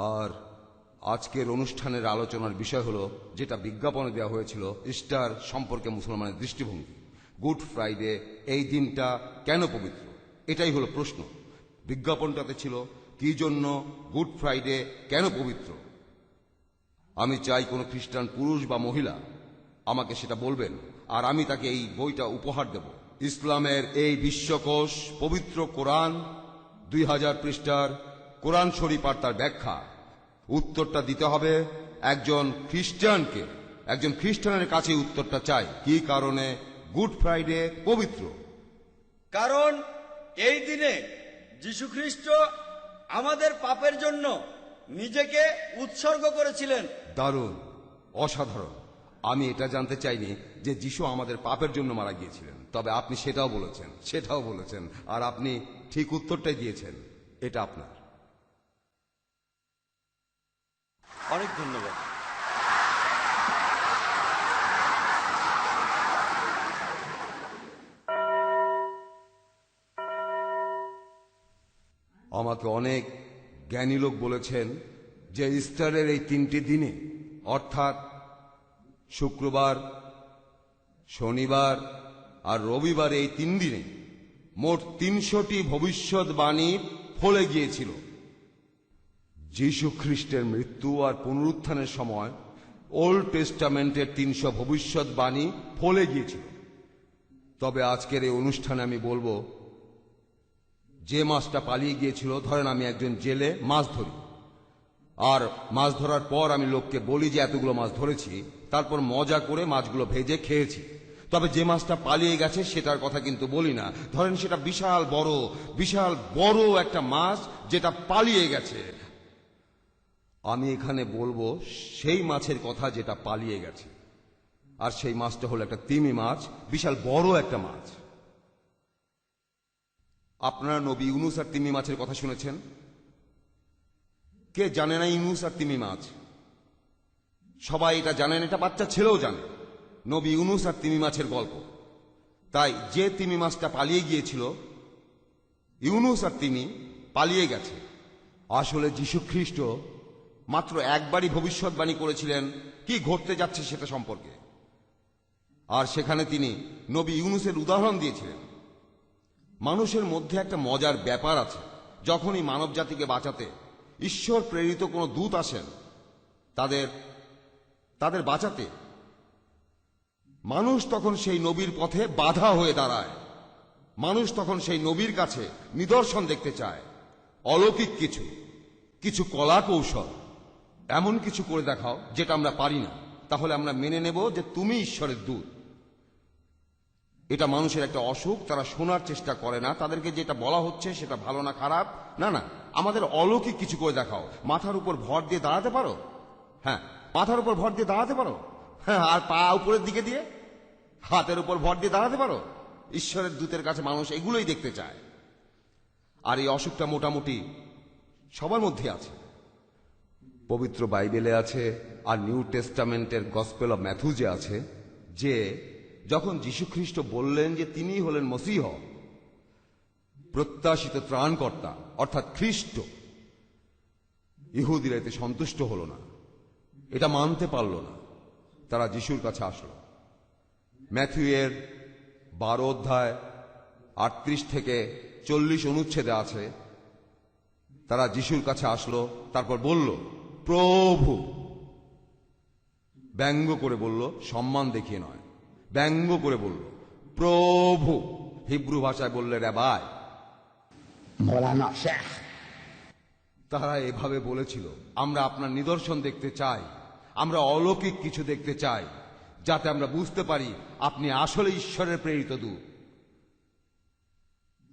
আর আজকের অনুষ্ঠানের আলোচনার বিষয় হলো, যেটা বিজ্ঞাপনে দেওয়া হয়েছিল, ইস্টার সম্পর্কে মুসলমানের দৃষ্টিভঙ্গি। গুড ফ্রাইডে এই দিনটা কেন পবিত্র? এটাই হলো প্রশ্ন। বিজ্ঞাপনটাতে ছিল, কি জন্য গুড ফ্রাইডে কেন পবিত্র? আমি চাই কোনো খ্রিস্টান পুরুষ বা মহিলা আমাকে সেটা বলবেন, আর আমি তাকে এই বইটা উপহার দেব। ইসলামের এই বিশ্বকোষ, পবিত্র কোরআন, দুই হাজার পৃষ্ঠার কোরআন শরীফ আর তার ব্যাখ্যা। উত্তরটা দিতে হবে একজন খ্রিস্টানকে। একজন খ্রিস্টানের কাছে উত্তরটা চাই। কি কারণে? গুড ফ্রাইডে পবিত্র। কারণ এই দিনে যীশুখ্রিস্ট আমাদের পাপের জন্য নিজেকে উৎসর্গ করেছিলেন। দারুণ। অসাধারণ। আমি এটা জানতে চাইনি যে যিশু আমাদের পাপের জন্য মারা গিয়েছিলেন। তবে আপনি সেটাও বলেছেন সেটাও বলেছেন। আর আপনি ঠিক উত্তরটাই দিয়েছেন। এটা আপনার। অনেক ধন্যবাদ। আমাকে অনেক জ্ঞানী লোক বলেছেন যে ইস্টারের এই তিনটি দিনে, অর্থাৎ শুক্রবার, শনিবার আর রবিবার এই তিন দিনে মোট তিনশোটি ভবিষ্যৎবাণী ফলে গিয়েছিল। যীশু খ্রিস্টের মৃত্যু আর পুনরুত্থানের সময় ওল্ড টেস্টামেন্টের তিনশো ভবিষ্যৎবাণী ফলে গিয়েছিল। তবে আজকের এই অনুষ্ঠানে আমি বলব, যে মাছটা পালিয়ে গিয়েছিল, ধরেন আমি একজন জেলে মাছ ধরি, আর মাছ ধরার পর আমি লোককে বলি যে এতগুলো মাছ ধরেছি, তারপর মজা করে মাছগুলো ভেজে খেয়েছি। তবে যে মাছটা পালিয়ে গেছে সেটার কথা কিন্তু বলি না। ধরেন সেটা বিশাল বড় বিশাল বড় একটা মাছ যেটা পালিয়ে গেছে। আমি এখানে বলব, সেই মাছের কথা যেটা পালিয়ে গেছে। আর সেই মাছটা হলো একটা তিমি মাছ, বিশাল বড় একটা মাছ। আপনারা নবী ইউনুস আর তিমি মাছের কথা শুনেছেন? কে জানে না ইউনুস আর তিমি মাছ? সবাই এটা জানেন, এটা বাচ্চা ছেলেও জানে। নবী ইউনুস আর তিমি মাছের গল্প। তাই যে তিমি মাছটা পালিয়ে গিয়েছিল, ইউনুস আর তিমি পালিয়ে গেছে। আসলে যীশু খ্রিস্ট মাত্র একবারই ভবিষ্যৎবাণী করেছিলেন, কি ঘটতে যাচ্ছে সেটা সম্পর্কে। আর সেখানে তিনি নবী ইউনুসের উদাহরণ দিয়েছিলেন। মানুষের মধ্যে একটা মজার ব্যাপার আছে, যখনই মানব জাতিকে বাঁচাতে ঈশ্বর প্রেরিত কোনো দূত আসেন, তাদের তাদের বাঁচাতে। মানুষ তখন সেই নবীর পথে বাধা হয়ে দাঁড়ায়। মানুষ তখন সেই নবীর কাছে নিদর্শন দেখতে চায়। অলৌকিক কিছু কিছু কলা কৌশল এমন কিছু করে দেখাও যেটা আমরা পারি না। তাহলে আমরা মেনে নেব যে তুমি ঈশ্বরের দূত। এটা মানুষের একটা অসুখ, তারা শোনার চেষ্টা করে না। তাদেরকে যেটা বলা হচ্ছে সেটা ভালো না খারাপ। না না, আমাদের অলৌকিক কিছু করে দেখাও। মাথার উপর ভর দিয়ে দাঁড়াতে পারো? হ্যাঁ মাথার উপর ভর দিয়ে দাঁড়াতে পারো? হ্যাঁ আর পা উপরের দিকে দিয়ে হাতের উপর ভর দিয়ে দাঁড়াতে পারো? ঈশ্বরের দূতের কাছে মানুষ এগুলোই দেখতে চায়। আর এই অসুখটা মোটামুটি সবার মধ্যে আছে। পবিত্র বাইবেলে আছে আর নিউ টেস্টামেন্টের গসপেল অব ম্যাথুজে আছে যে যখন যীশুখ্রিস্ট বললেন যে তিনি হলেন মসিহ, প্রত্যাশিত ত্রাণকর্তা, অর্থাৎ খ্রিস্ট, ইহুদিরা এতে সন্তুষ্ট হল না। এটা মানতে পারল না। তারা যিশুর কাছে আসলো। ম্যাথিউয়ের বারো অধ্যায় আটত্রিশ থেকে চল্লিশ অনুচ্ছেদে আছে, তারা যিশুর কাছে আসলো, তারপর বলল প্রভু। ব্যঙ্গ করে বলল সম্মান দেখিয়ে নয়। ব্যঙ্গ করে বলল প্রভু। হিব্রু ভাষায় বললে রেবায় মৌলানা শেখ। তারা এভাবে বলেছিল আমরা আপনার নিদর্শন দেখতে চাই। আমরা অলৌকিক কিছু দেখতে চাই যাতে আমরা বুঝতে পারি আপনি আসলে ঈশ্বরের প্রেরিত দূত।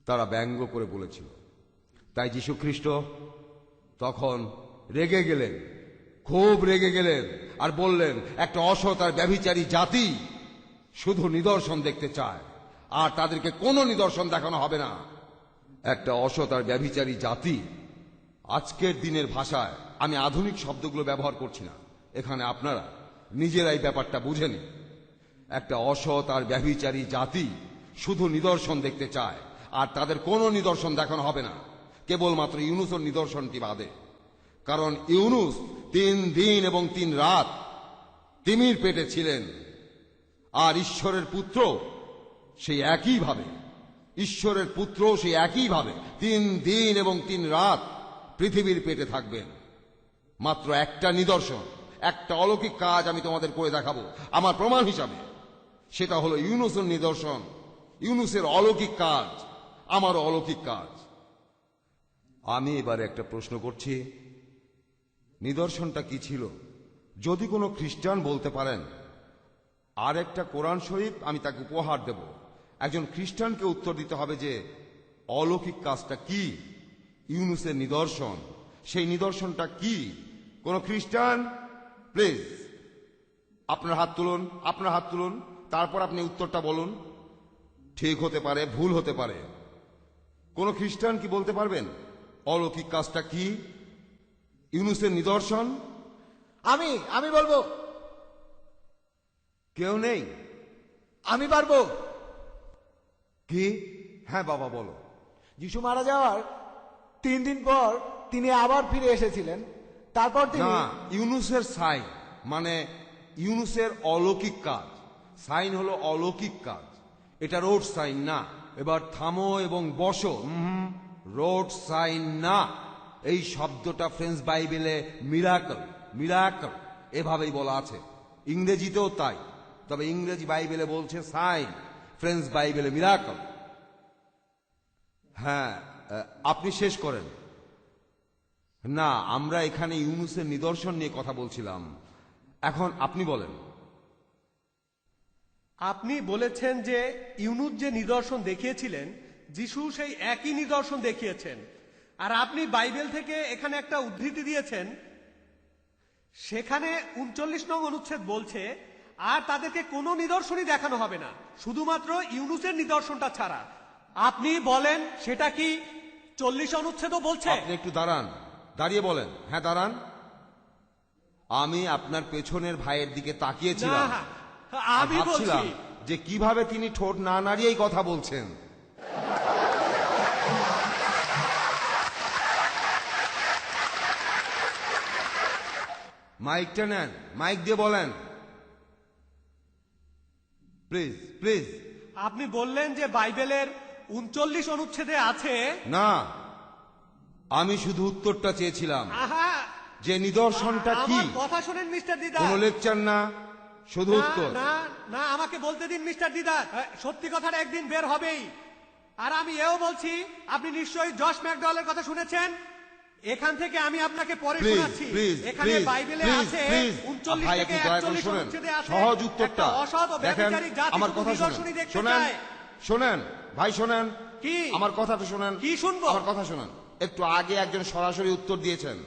তারা ব্যঙ্গ করে বলেছিল তাই যীশু খ্রিস্ট তখন রেগে গেলেন। খুব রেগে গেলেন আর বললেন, একটা অসৎ আর ব্যভিচারী জাতি শুধু নিদর্শন দেখতে চায়, আর তাদেরকে কোনো নিদর্শন দেখানো হবে না। একটা অসৎ আর ব্যভিচারী জাতি, আজকের দিনের ভাষায় আমি আধুনিক শব্দগুলো ব্যবহার করছি না। এখানে আপনারা নিজেরাই ব্যাপারটা বুঝে নিন। একটা অসৎ আর ব্যভিচারী জাতি শুধু নিদর্শন দেখতে চায়, আর তাদের কোনো নিদর্শন দেখানো হবে না। কেবলমাত্র ইউনুসর নিদর্শনটি বাদে। কারণ ইউনুস তিন দিন এবং তিন রাত তিমির পেটে ছিলেন। আর ঈশ্বরের পুত্র সেই একইভাবে ঈশ্বরের পুত্র সেই একইভাবে তিন দিন এবং তিন রাত পৃথিবীর পেটে থাকবেন। মাত্র একটা নিদর্শন, একটা অলৌকিক কাজ আমি তোমাদের করে দেখাবো। আমার প্রমাণ হিসাবে সেটা হলো ইউনুসের নিদর্শন, ইউনুসের অলৌকিক কাজ, আমারও অলৌকিক কাজ। আমি এবারে একটা প্রশ্ন করছি নিদর্শনটা কি ছিল? যদি কোনো খ্রিস্টান বলতে পারেন আর একটা কোরআন শরীফ আমি তাকে উপহার দেব। একজন খ্রিস্টানকে উত্তর দিতে হবে যে, অলৌকিক কাজটা কি? ইউনুসের নিদর্শন, সেই নিদর্শনটা কি? কোন খ্রিস্টান? প্লিজ, আপনার হাত তুলুন, আপনার হাত তুলুন, তারপর আপনি উত্তরটা বলুন। ঠিক হতে পারে, ভুল হতে পারে। কোন খ্রিস্টান কি বলতে পারবেন? অলৌকিক কাজটা কি? ইউনুসের নিদর্শন? আমি আমি বলব। কেউ নেই। আমি পারব। কি? হ্যাঁ বাবা বলো। যিশু মারা যাওয়ার তিন দিন পর তিনি আবার ফিরে এসেছিলেন। তারপর তিনি ইউনুসের সাইন মানে ইউনুসের অলৌকিক কাজ। সাইন হলো অলৌকিক কাজ। এটা রোড সাইন না। এবার থামো এবং বসো। রোড সাইন না। এই শব্দটা ফ্রেঞ্চ বাইবেলে মিরাকল মিরাকল এভাবেই বলা আছে। ইংরেজিতেও তাই, তবে ইংরেজি বাইবেলে বলছে সাইন ফ্রেঞ্চ বাইবেলে মিরাকল হ্যাঁ আপনি শেষ করেন। না, আমরা এখানে ইউনুসের নিদর্শন নিয়ে কথা বলছিলাম। এখন আপনি বলেন। আপনি বলেছেন যে ইউনুস যে নিদর্শন দেখিয়েছিলেন, যিশু সেই একই নিদর্শন দেখিয়েছেন। আর আপনি বাইবেল থেকে এখানে একটা উদ্ধৃতি দিয়েছেন। সেখানে উনচল্লিশ নং অনুচ্ছেদ বলছে আর তাদেরকে কোনো নিদর্শনই দেখানো হবে না শুধুমাত্র ইউনুসের নিদর্শনটা ছাড়া। আপনি বলেন সেটা কি চল্লিশ অনুচ্ছেদও বলছে? আপনি একটু দাঁড়ান দাঁড়িয়ে বলেন। হ্যাঁ দাঁড়ান। আমি আপনার পেছনের ভাইয়ের দিকে তাকিয়েছিলাম আমি ভাবছিলাম বলছি যে কীভাবে তিনি ঠোঁট না নাড়িয়েই কথা বলছেন। মাইকটা নেন মাইক দিয়ে বলেন। Please please. আপনি বললেন যে বাইবেলের উনচল্লিশ অনুচ্ছেদে আছে না আমি শুধু উত্তরটা চেয়েছিলাম। আহা! যে নিদর্শনটা কি? আমার কথা শোনেন মিস্টার দিদা কোন লেকচার না শুধু না, উত্তর। না না আমাকে বলতে দিন মিস্টার দিদার। এ, সত্যি কথাটা একদিন বের হবেই। আর আমি এও বলছি আপনি নিশ্চয়ই জশ ম্যাকডওয়ালের কথা শুনেছেন? এখান থেকে আমি আপনাকে পরে শোনাচ্ছি। এখানে বাইবেলে আছে প্লিজ উনচল্লিশ ভাই থেকে একটু দয়া করে একচল্লিশ শোনেন। অনুচ্ছেদে আছে সহজ উত্তরটা। অসৎ ও দেখেন ব্যভিচারী জাতি আমার কথা শোনেন। শোনেন ভাই শোনেন। কি? আমার কথাটা শোনেন। কি শুনব? আমার কথা শোনেন। একটু আগে একজন সরাসরি উত্তর দিয়েছেন।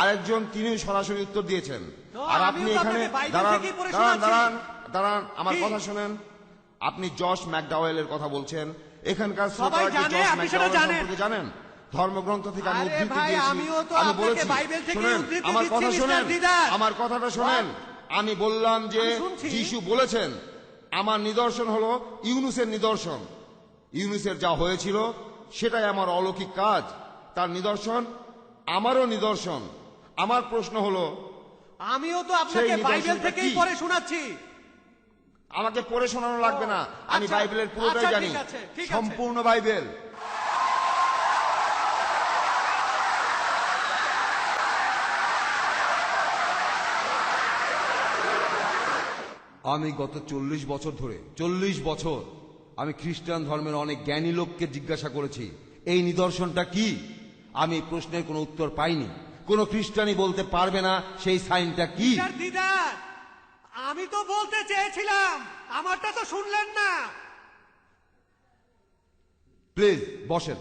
আরেকজন তিনি সরাসরি উত্তর দিয়েছেন। আর আপনি এখানে দাঁড়ান দাঁড়ান দাঁড়ান দাঁড়ান আমার কথা শোনেন। আপনি জশ ম্যাকডাওয়েলের কথা বলছেন। এখানকার শ্রোতারা কি জশ ম্যাকডাওয়েল। সম্পর্কে জানেন? ধর্মগ্রন্থ থেকে আমি উদ্ধৃতি দিয়েছি। আমি বলেছি শোনেন আমার কথা শোনেন আমার কথাটা শোনেন আমি বললাম যে যিশু বলেছেন আমার নিদর্শন হলো ইউনুসের নিদর্শন। ইউনুসের যা হয়েছিল সেটাই আমার অলৌকিক কাজ। তার নিদর্শন আমারও নিদর্শন। আমার প্রশ্ন হলো আমিও তো আপনাকে বাইবেল থেকেই? পড়ে শোনাচ্ছি। আমাকে পড়ে শোনানো লাগবে না। আমি আচ্ছা, বাইবেলের পুরোটাই আচ্ছা, জানি। সম্পূর্ণ বাইবেল। আমি গত চল্লিশ বছর ধরে চল্লিশ বছর আমি খ্রিস্টান ধর্মের অনেক জ্ঞানী লোককে জিজ্ঞাসা করেছি এই নিদর্শনটা কি? আমি এই প্রশ্নের কোনো উত্তর পাইনি। কোনো খ্রিস্টানই বলতে পারবে না সেই সাইনটা কি? দিদার আমি তো বলতে চেয়েছিলাম আমারটা তো শুনলেন না। প্লিজ বসেন।